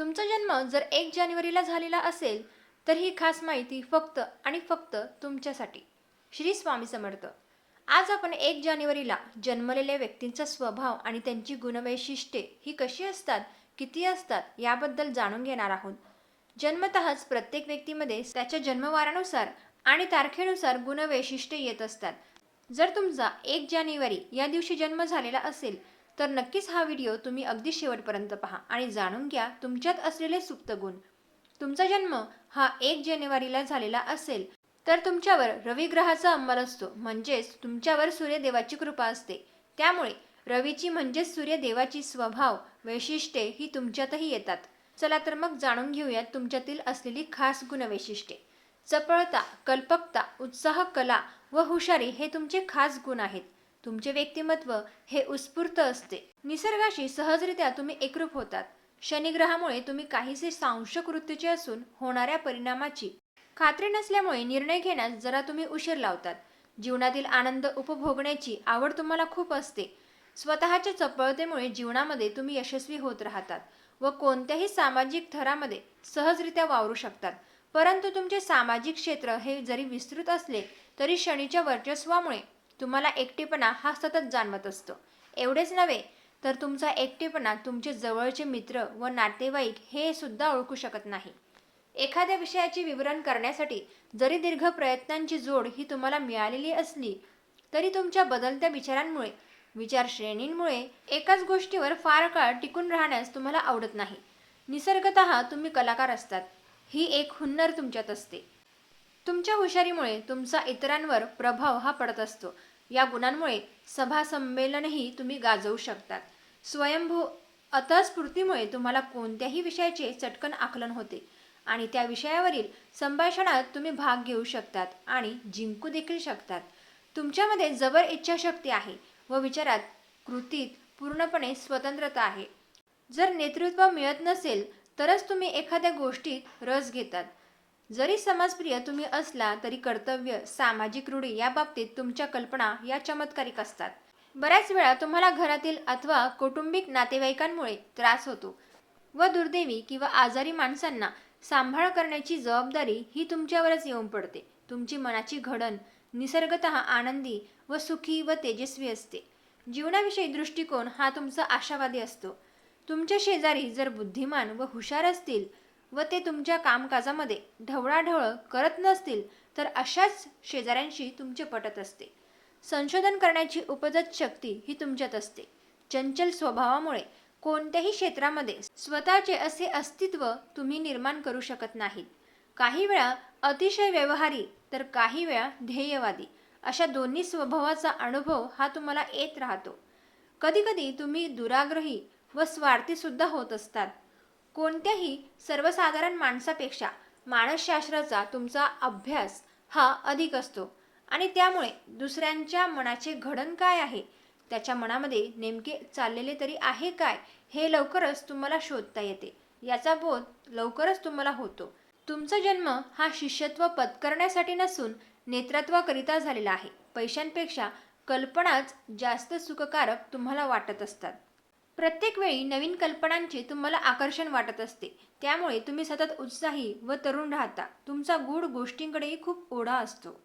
तुमचा जन्म जर एक जानेवारीला झालेला असेल तर ही खास माहिती फक्त आणि फक्त तुमच्यासाठी. श्री स्वामी समर्थ. आज आपण एक जानेवारीला जन्मलेल्या व्यक्तींचा स्वभाव आणि त्यांची गुणवैशिष्ट्ये ही कशी असतात किती असतात याबद्दल जाणून घेणार आहोत. जन्मतःच प्रत्येक व्यक्तीमध्ये त्याच्या जन्मवारानुसार आणि तारखेनुसार गुणवैशिष्ट्ये येत असतात. जर तुमचा एक जानेवारी या दिवशी जन्म झालेला असेल तर नक्कीच हा व्हिडिओ तुम्ही अगदी शेवटपर्यंत पहा आणि जाणून घ्या तुमच्यात असलेले सुप्त गुण. तुमचा जन्म हा एक जानेवारीला झालेला असेल तर तुमच्यावर रवी ग्रहाचा अंमल असतो म्हणजेच तुमच्यावर सूर्यदेवाची कृपा असते. त्यामुळे रवीची म्हणजेच सूर्यदेवाची स्वभाव वैशिष्ट्ये ही तुमच्यातही येतात. चला तर मग जाणून घेऊयात तुमच्यातील असलेली खास गुणवैशिष्ट्ये. चपळता कल्पकता उत्साह कला व हुशारी हे तुमचे खास गुण आहेत. तुमचे व्यक्तिमत्व हे उत्स्फूर्त असते. निसर्गाशी सहजरित्या तुम्ही एकरूप होतात. शनिग्रहामुळे तुम्ही काहीसे सांशक वृत्तीचे असून होणाऱ्या परिणामाची खात्री नसल्यामुळे निर्णय घेण्यास जरा तुम्ही उशीर लावतात. जीवनातील आनंद उपभोगण्याची आवड तुम्हाला खूप असते. स्वतःच्या चपळतेमुळे जीवनामध्ये तुम्ही यशस्वी होत राहतात व कोणत्याही सामाजिक थरामध्ये सहजरित्या वावरू शकतात. परंतु तुमचे सामाजिक क्षेत्र हे जरी विस्तृत असले तरी शनीच्या वर्चस्वामुळे तुम्हाला एकटेपणा हा सतत जाणवत असतो. एवढेच नव्हे तर तुमचा एकटेपणा तुमचे जवळचे मित्र व नातेवाईक हे सुद्धा ओळखू शकत नाही. एखाद्या विषयाचे विवरण करण्यासाठी जरी दीर्घ प्रयत्नांची जोड ही तुम्हाला मिळालेली असली तरी तुमच्या बदलत्या विचारांमुळे विचारश्रेणींमुळे एकाच गोष्टीवर फार काळ टिकून राहण्यास तुम्हाला आवडत नाही. निसर्गत तुम्ही कलाकार असतात. ही एक हुन्नर तुमच्यात असते. तुमच्या हुशारीमुळे तुमचा इतरांवर प्रभाव हा पडत असतो. या गुणांमुळे सभा संमेलनही तुम्ही गाजवू शकतात. स्वयंभू अतस्फूर्तीमुळे तुम्हाला कोणत्याही विषयाचे चटकन आकलन होते आणि त्या विषयावरील संभाषणात तुम्ही भाग घेऊ शकतात आणि जिंकू देखील शकतात. तुमच्यामध्ये जबर इच्छाशक्ती आहे व विचारात कृतीत पूर्णपणे स्वतंत्रता आहे. जर नेतृत्व मिळत नसेल तरच तुम्ही एखाद्या गोष्टीत रस घेतात. जरी समाजप्रिय तुम्ही असला तरी कर्तव्य सामाजिक रूढी या बाबतीत तुमच्या कल्पना या चमत्कारिक असतात. बऱ्याच वेळा तुम्हाला घरातील अथवा कौटुंबिक नातेवाईकांमुळे त्रास होतो व दुर्दैवी किंवा आजारी माणसांना सांभाळ करण्याची जबाबदारी ही तुमच्यावरच येऊन पडते. तुमची मनाची घडण निसर्गत आनंदी व सुखी व तेजस्वी असते. जीवनाविषयी दृष्टिकोन हा तुमचा आशावादी असतो. तुमच्या शेजारी जर बुद्धिमान व हुशार असतील व ते तुमच्या कामकाजामध्ये ढवळाढवळ करत नसतील तर अशाच शेजाऱ्यांशी तुमचे पटत असते. संशोधन करण्याची उपजत शक्ती ही तुमच्यात असते. चंचल स्वभावामुळे कोणत्याही क्षेत्रामध्ये स्वतःचे असे अस्तित्व तुम्ही निर्माण करू शकत नाहीत. काही वेळा अतिशय व्यवहारी तर काही वेळा ध्येयवादी. अशा दोन्ही स्वभावाचा अनुभव हा तुम्हाला येत राहतो. कधीकधी तुम्ही दुराग्रही व स्वार्थी सुद्धा होत असतात. कोणत्याही सर्वसाधारण माणसापेक्षा मानसशास्त्राचा तुमचा अभ्यास हा अधिक असतो. आणि त्यामुळे दुसऱ्यांच्या मनाचे घडण काय आहे? त्याच्या मनामध्ये नेमके चाललेले तरी आहे काय? हे लवकरच तुम्हाला शोधता येते. याचा बोध लवकरच तुम्हाला होतो. तुमचा जन्म हा शिष्यत्व पत्करण्यासाठी नसून नेतृत्वाकरिता झालेला आहे. पैशांपेक्षा कल्पनाच जास्त सुखकारक तुम्हाला वाटत असतात. प्रत्येक वेळी नवीन कल्पनांचे तुम्हाला आकर्षण वाटत असते. त्यामुळे तुम्ही सतत उत्साही व तरुण राहता. तुमचा गूढ गोष्टींकडेही खूप ओढा असतो.